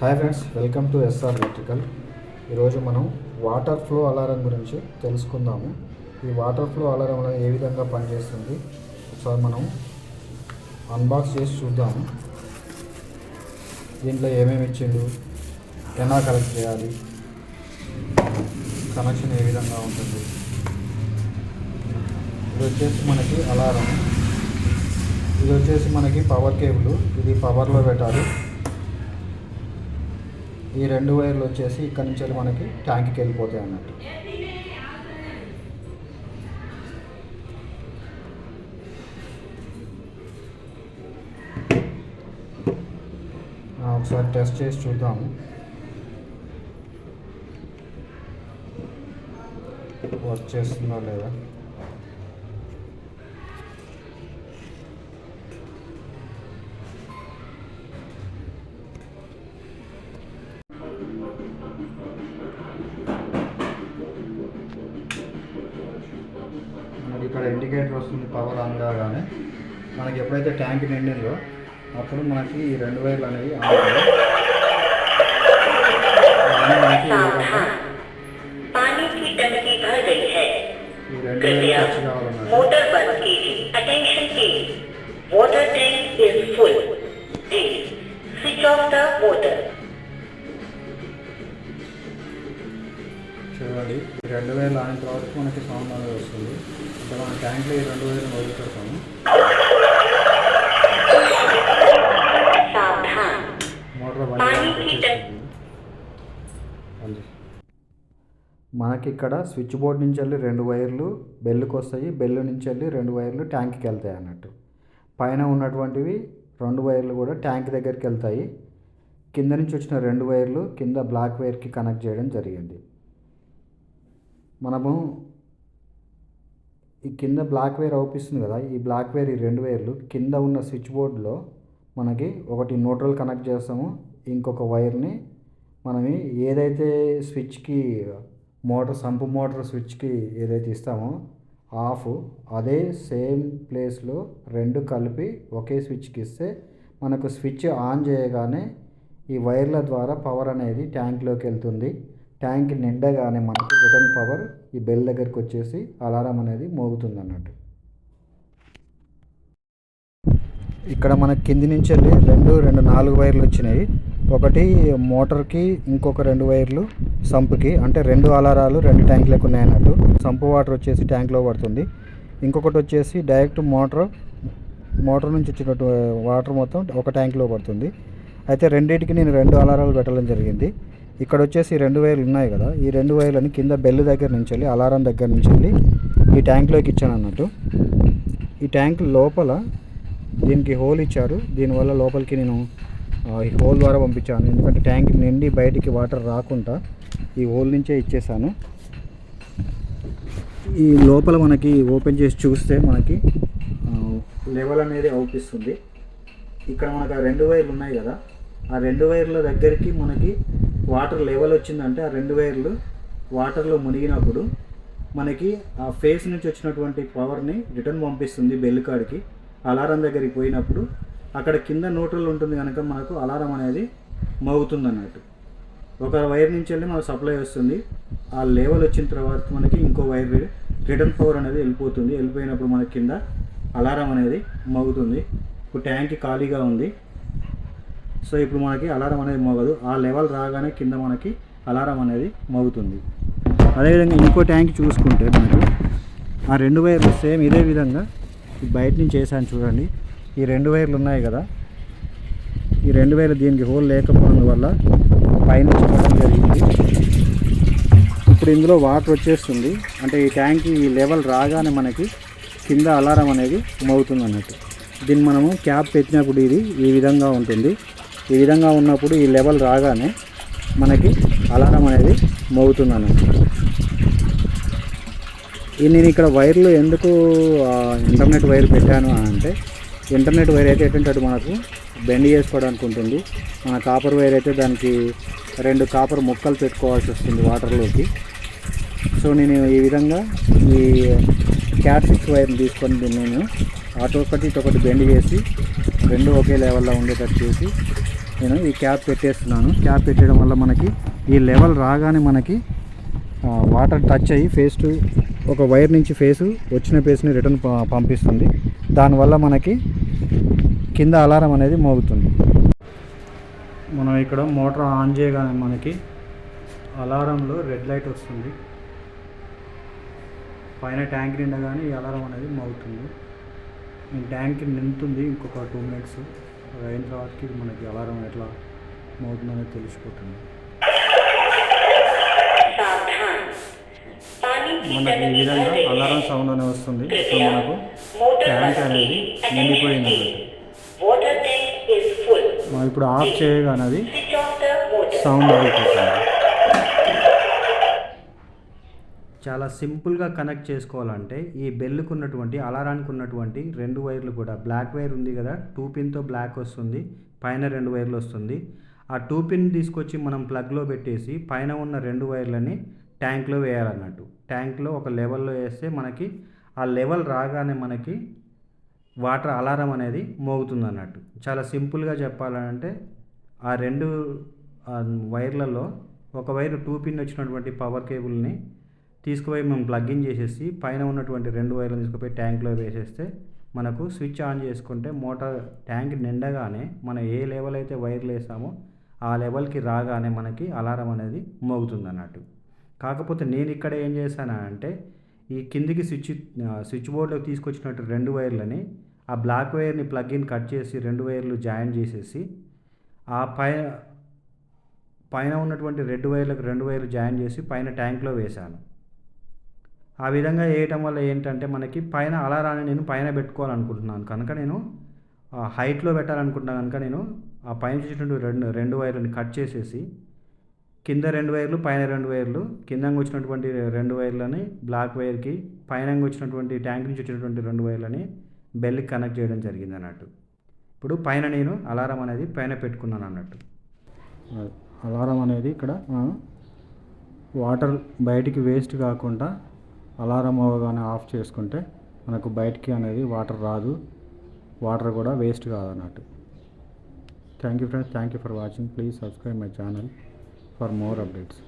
Hi friends welcome to S R electrical ఈరోజు మనం water flow alarm గురించి తెలుసుకుందాము. ఈ వాటర్ ఫ్లో అలారం అనేది ఏ విధంగా పనిచేస్తుంది? ఒకసారి మనం అన్బాక్స్ చేసి చూద్దాము. దీంట్లో ఏమేమి ఇచ్చిండు? ఎలా కలెక్ట్ చేయాలి? కనెక్షన్ ఏ విధంగా ఉంటుంది? ఇది వచ్చేసి మనకి అలారం. ఇది వచ్చేసి మనకి పవర్ కేబుల్ ఇది పవర్లో పెట్టాలి. ఈ రెండు వైర్లు వచ్చేసి ఇక్కడ నుంచి వెళ్ళి మనకి ట్యాంక్కి వెళ్ళిపోతాయి అన్నట్టు. ఒకసారి టెస్ట్ చేసి చూద్దాము. వర్క్ చేస్తుందా లేదా? ఇండికేటర్ వస్తుంది పవర్ ఆన్ కాగానే మనకి ఎప్పుడైతే ట్యాంక్ నిండిందో అప్పుడు మనకి ఈ రెండు వైర్లు అనేవి ఆన్ మనకి ఈ రెండు వైర్లు ఖర్చు కావాలన్నమాట Water tank is full. Please switch off the motor. అండి రెండు వేలు అయిన వరకు మనకి సౌండ్ అనేది వస్తుంది. అంటే మన ట్యాంక్లో ఈ రెండు వేలు మొదలు పెడతాము మోటార్ బండి మనకి ఇక్కడ స్విచ్ బోర్డ్ నుంచి వెళ్ళి రెండు వైర్లు బెల్లుకి వస్తాయి బెల్లు నుంచి వెళ్ళి రెండు వైర్లు ట్యాంక్కి వెళ్తాయి అన్నట్టు. పైన ఉన్నటువంటివి రెండు వైర్లు కూడా ట్యాంక్ దగ్గరికి వెళ్తాయి. కింద నుంచి వచ్చిన రెండు వైర్లు కింద బ్లాక్ వైర్కి కనెక్ట్ చేయడం జరిగింది. మనము ఈ కింద బ్లాక్ వైర్ అవుపిస్తుంది కదా ఈ బ్లాక్ వైర్ ఈ రెండు వైర్లు కింద ఉన్న స్విచ్ బోర్డులో మనకి ఒకటి న్యూట్రల్ కనెక్ట్ చేస్తాము ఇంకొక వైర్ని మనం ఏదైతే స్విచ్కి మోటార్ సంపు మోటార్ స్విచ్కి ఏదైతే ఇస్తామో ఆఫ్ అదే సేమ్ ప్లేస్లో రెండు కలిపి ఒకే స్విచ్కి ఇస్తే మనకు స్విచ్ ఆన్ చేయగానే ఈ వైర్ల ద్వారా పవర్ అనేది ట్యాంక్లోకి వెళ్తుంది. ట్యాంక్ నిండగానే మనకు రిటర్న్ పవర్ ఈ బెల్ దగ్గరికి వచ్చేసి అలారం అనేది మోగుతుంది అన్నట్టు ఇక్కడ మన కింది నుంచి వెళ్ళి రెండు రెండు నాలుగు వైర్లు వచ్చినాయి. ఒకటి మోటార్కి ఇంకొక రెండు వైర్లు సంపుకి అంటే రెండు అలారాలు రెండు ట్యాంకులకు ఉన్నాయన్నట్టు. సంపు వాటర్ వచ్చేసి ట్యాంక్లో పడుతుంది. ఇంకొకటి వచ్చేసి డైరెక్ట్ మోటార్ మోటార్ నుంచి వచ్చినట్టు వాటర్ మొత్తం ఒక ట్యాంక్లో పడుతుంది. అయితే రెండింటికి నేను రెండు అలారాలు పెట్టడం జరిగింది. ఇక్కడ వచ్చేసి రెండు వైర్లు ఉన్నాయి కదా. ఈ రెండు వైర్లని కింద బెల్ దగ్గర నుంచి వెళ్ళి అలారం దగ్గర నుంచి వెళ్ళి ఈ ట్యాంక్లోకి ఇచ్చాను అన్నట్టు ఈ ట్యాంక్ లోపల దీనికి హోల్ ఇచ్చారు. దీనివల్ల లోపలికి నేను ఈ హోల్ ద్వారా పంపించాను. ఎందుకంటే ట్యాంక్ నిండి బయటికి వాటర్ రాకుండా ఈ హోల్ నుంచే ఇచ్చేసాను. ఈ లోపల మనకి ఓపెన్ చేసి చూస్తే మనకి లెవెల్ అనేది అవుపిస్తుంది. ఇక్కడ మనకు ఆ రెండు వైర్లు ఉన్నాయి కదా. ఆ రెండు వైర్ల దగ్గరికి మనకి వాటర్ లెవెల్ వచ్చిందంటే ఆ రెండు వైర్లు వాటర్లో మునిగినప్పుడు మనకి ఆ ఫేస్ నుంచి వచ్చినటువంటి పవర్ని రిటర్న్ పంపిస్తుంది బెల్ కాడికి. అలారం దగ్గరికి పోయినప్పుడు అక్కడ కింద న్యూట్రల్ ఉంటుంది కనుక మనకు అలారం అనేది మోగుతుంది అన్నట్టు ఒక వైర్ నుంచి వెళ్ళి మనకు సప్లై వస్తుంది. ఆ లెవెల్ వచ్చిన తర్వాత మనకి ఇంకో వైర్ రిటర్న్ పవర్ అనేది వెళ్ళిపోతుంది. వెళ్ళిపోయినప్పుడు మనకి కింద అలారం అనేది మోగుతుంది. ఇప్పుడు ట్యాంక్ ఖాళీగా ఉంది. సో ఇప్పుడు మనకి అలారం అనేది మోగదు. ఆ లెవెల్ రాగానే కింద మనకి అలారం అనేది మోగుతుంది. అదేవిధంగా ఇంకో ట్యాంక్ చూసుకుంటే మనకు ఆ రెండు వైర్లు సేమ్ ఇదే విధంగా బయట నుంచి వేసాను చూడండి. ఈ రెండు వైర్లు ఉన్నాయి కదా. ఈ రెండు వైర్లు దీనికి హోల్ లేకపోవడం వల్ల పైన జరిగింది. ఇప్పుడు ఇందులో వాటర్ వచ్చేస్తుంది. అంటే ఈ ట్యాంక్ ఈ లెవెల్ రాగానే మనకి కింద అలారం అనేది మోగుతుంది అన్నట్టు. దీన్ని మనము క్యాప్ పెట్టినప్పుడు ఇది ఈ విధంగా ఉంటుంది. ఈ విధంగా ఉన్నప్పుడు ఈ లెవెల్ రాగానే మనకి అలారం అనేది మోగుతుంది అన్నట్టు ఈ నేను ఇక్కడ వైర్లు ఎందుకు ఇంటర్నెట్ వైర్ పెట్టాను అని అంటే ఇంటర్నెట్ వైర్ అయితే ఏంటంటే మనకు బెండ్ చేసుకోవడానికి ఉంటుంది మన కాపర్ వైర్ అయితే దానికి రెండు కాపర్ ముక్కలు పెట్టుకోవాల్సి వస్తుంది వాటర్లోకి. సో నేను ఈ విధంగా ఈ క్యాట్ సిక్స్ వైర్ని తీసుకొని నేను అటు ఒకటి ఇటు ఒకటి బెండ్ చేసి రెండు ఒకే లెవెల్లో ఉండేటట్టు చేసి నేను ఈ క్యాప్ పెట్టేస్తున్నాను. క్యాప్ పెట్టడం వల్ల మనకి ఈ లెవెల్ రాగానే మనకి వాటర్ టచ్ అయ్యి ఫేస్ టు ఒక వైర్ నుంచి ఫేస్ వచ్చిన ఫేస్ని రిటర్న్ పంపిస్తుంది. దానివల్ల మనకి కింద అలారం అనేది మోగుతుంది. మనం ఇక్కడ మోటార్ ఆన్ చేయగానే మనకి అలారంలో రెడ్ లైట్ వస్తుంది. పైన ట్యాంక్ నిండగానే ఈ అలారం అనేది మోగుతుంది. ట్యాంక్ నిండుతుంది ఇంకొక టూ మినిట్స్. అయిన తర్వాతకి మనకి అలారం ఎట్లా మోగుతుందని తెలిసిపోతుంది. మనకి ఈ విధంగా అలారం సౌండ్ అనేది వస్తుంది. సో మనకు ట్యాంక్ అనేది నిండిపోయింది. మనం ఇప్పుడు ఆఫ్ చేయగానేది సౌండ్ అయిపోతుంది చాలా సింపుల్గా కనెక్ట్ చేసుకోవాలంటే ఈ బెల్లుకు ఉన్నటువంటి అలారానికి ఉన్నటువంటి రెండు వైర్లు కూడా. బ్లాక్ వైర్ ఉంది కదా టూ పిన్తో బ్లాక్ వస్తుంది పైన రెండు వైర్లు వస్తుంది. ఆ టూ పిన్ తీసుకొచ్చి మనం ప్లగ్లో పెట్టేసి పైన ఉన్న రెండు వైర్లని ట్యాంక్లో వేయాలన్నట్టు. ట్యాంక్లో ఒక లెవెల్లో వేస్తే మనకి ఆ లెవెల్ రాగానే మనకి వాటర్ అలారం అనేది మోగుతుంది అన్నట్టు చాలా సింపుల్గా చెప్పాలంటే ఆ రెండు వైర్లలో ఒక వైర్ టూ పిన్ వచ్చినటువంటి పవర్ కేబుల్ని తీసుకుపోయి మనం ప్లగ్ ఇన్ చేసేసి పైన ఉన్నటువంటి రెండు వైర్లు తీసుకుపోయి ట్యాంక్లో వేసేస్తే మనకు స్విచ్ ఆన్ చేసుకుంటే మోటార్ ట్యాంక్ నిండగానే మనం ఏ లెవెల్ అయితే వైర్లు వేసామో ఆ లెవెల్కి రాగానే మనకి అలారం అనేది మోగుతుంది అన్నట్టు కాకపోతే నేను ఇక్కడ ఏం చేశాను అంటే ఈ కిందికి స్విచ్ స్విచ్ బోర్డులోకి తీసుకొచ్చినట్టు రెండు వైర్లని ఆ బ్లాక్ వైర్ని ప్లగ్ ఇన్ కట్ చేసి రెండు వైర్లు జాయిన్ చేసేసి ఆ పైన పైన ఉన్నటువంటి రెడ్ వైర్లకు రెండు వైర్లు జాయిన్ చేసి పైన ట్యాంక్లో వేశాను. ఆ విధంగా వేయటం వల్ల ఏంటంటే మనకి పైన అలారాన్ని నేను పైన పెట్టుకోవాలనుకుంటున్నాను. కనుక నేను ఆ హైట్లో పెట్టాలనుకుంటున్నాను. కనుక నేను ఆ పైన చూసినటువంటి రెండు రెండు వైర్లను కట్ చేసేసి కింద రెండు వైర్లు పైన రెండు వైర్లు కింద వచ్చినటువంటి రెండు వైర్లని బ్లాక్ వైర్కి పైన వచ్చినటువంటి ట్యాంక్ నుంచి వచ్చినటువంటి రెండు వైర్లని బెల్కి కనెక్ట్ చేయడం జరిగింది అన్నట్టు. ఇప్పుడు పైన నేను అలారం అనేది పైన పెట్టుకున్నాను అన్నట్టు. అలారం అనేది ఇక్కడ వాటర్ బయటికి వేస్ట్ కాకుండా అలారం అవగానే ఆఫ్ చేసుకుంటే మనకు బయటికి అనేది వాటర్ రాదు. వాటర్ కూడా వేస్ట్ కాదు అన్నట్టు thank you friends thank you for watching please subscribe my channel for more updates